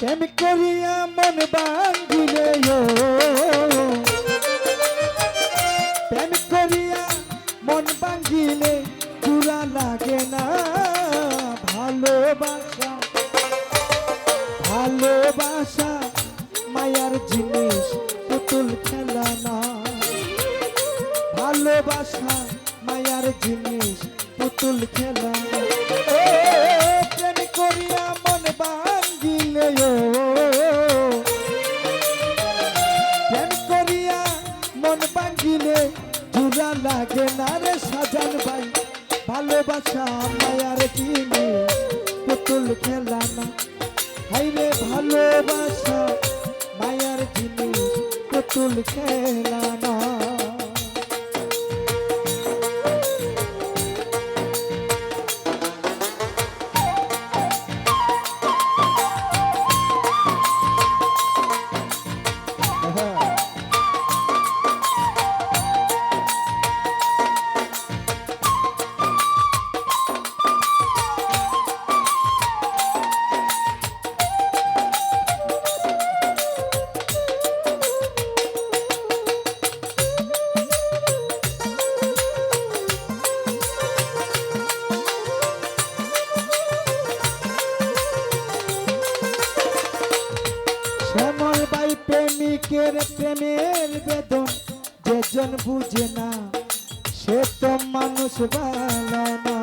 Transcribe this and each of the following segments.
প্রেম করিয়া মন বাঙ্গিলে প্রেম করিয়া মন বাঙ্গিলে চূড়া লাগে না? ভালোবাসা ভালোবাসা মায়ার জিনিস, পুতুল খেলা না। ভালোবাসা মায়ার জিনিস, পুতুল খেলা না। বাঙ্গিলে প্রেম করিয়া মন ভাঙিলে জুড়া লাগে না রে সাজান ভাই। ভালোবাসা মায়ার কিনে পুতুল খেলা না হাইরে ভালোবাসা, মায়ার জিনিস পুতুল খেলা প্রেমের বেদন যেজন বুঝে না, সে তো মানুষ ভালো না।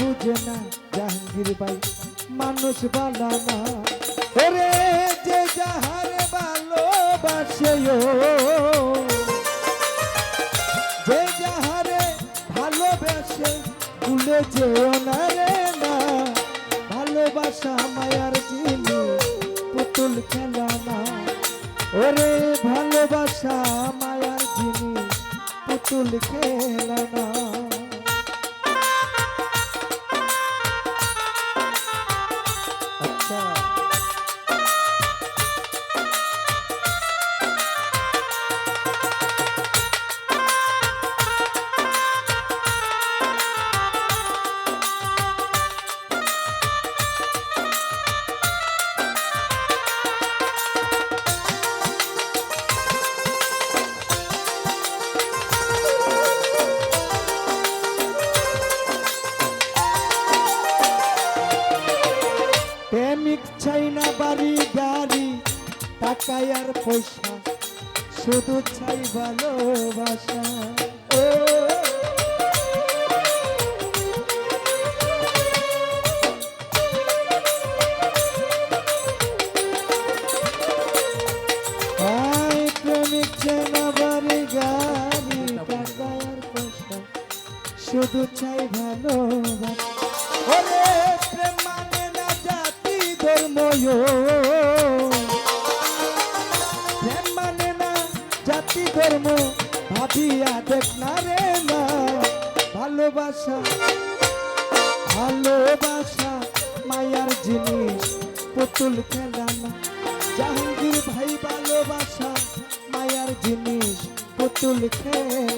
বুঝে না, জাহাঙ্গীর ভাই, মানুষ ভালো না। ওরে যে যাহারে ভালোবাসে ও যে যাহারে ভালোবেসে ভুলে যেও না রে না। ভালোবাসা মায়ার জিনিস পুতুল খেলা না। ওরে ভালোবাসা মায়ার জিনিস পুতুল খেলা না। পয়সা শুধু চাই ভালোবাসা। শুধু চাই ভালোবাসা প্রেম মানে না জাতি ধর্ম ভালোবাসা ভালোবাসা মায়ার জিনিস পুতুল খেলা না জাহাঙ্গীর ভাই ভালোবাসা মায়ার জিনিস পুতুল খেলা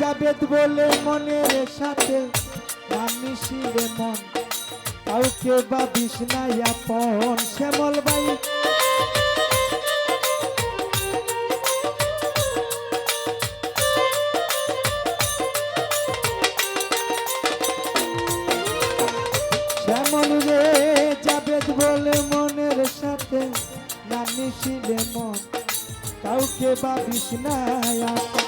জাবেদ বলে মনের সাথে আমি শিরে মন। কাউকে বা বিষ্ণায় আপন শ্যামল ভাই। শ্যামল রে যাবেদ বলে মনের সাথে নামি শিরে মন। কাউকে বা বিষ্ণায় আপন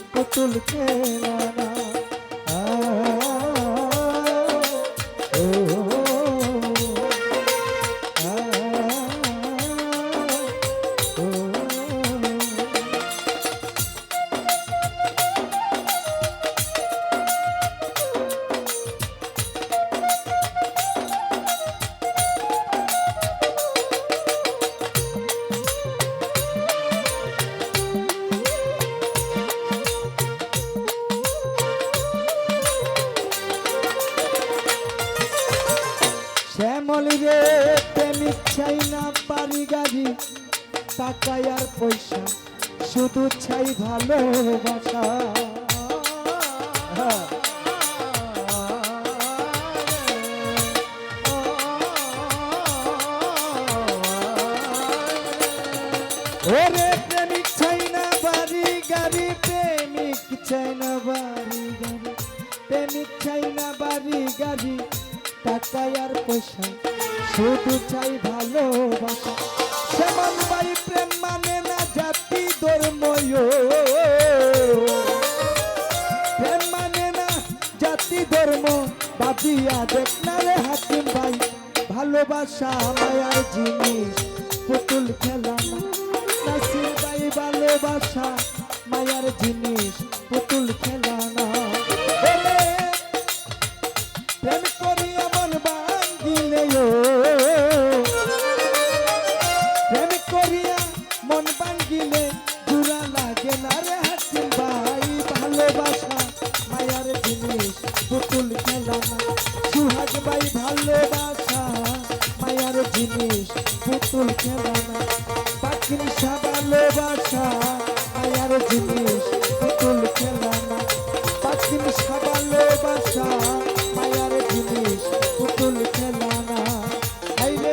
পুতুল খেলা রে প্রেমিক চাই না বাড়ি গাড়ি টাকা আর পয়সা, শুধু চাই ভালোবাসা। ওরে প্রেমিক চাই না বাড়ি গাড়ি প্রেমিক চাই না বাড়ি গাড়ি প্রেমিক চাই না বাড়ি গাড়ি। টাকা আর পয়সা, শুধু চাই ভালোবাসা। সেমন প্রেম মানে না জাতি ধর্ম প্রেম মানে না জাতি ধর্ম ভাবিয়া দেখ না রে হাকিম ভাই। ভালোবাসা মায়ার জিনিস, পুতুল খেলা ভাই, ভালোবাসা মায়ার জিনিস, পুতুল খেলা মায়ার জিনিস, পুতুল খেলা না। পাখির সা ভালোবাসা মায়ার জিনিস, পুতুল খেলা পাখির সা ভালোবাসা মায়ার জিনিস, পুতুল খেলা না। আইরে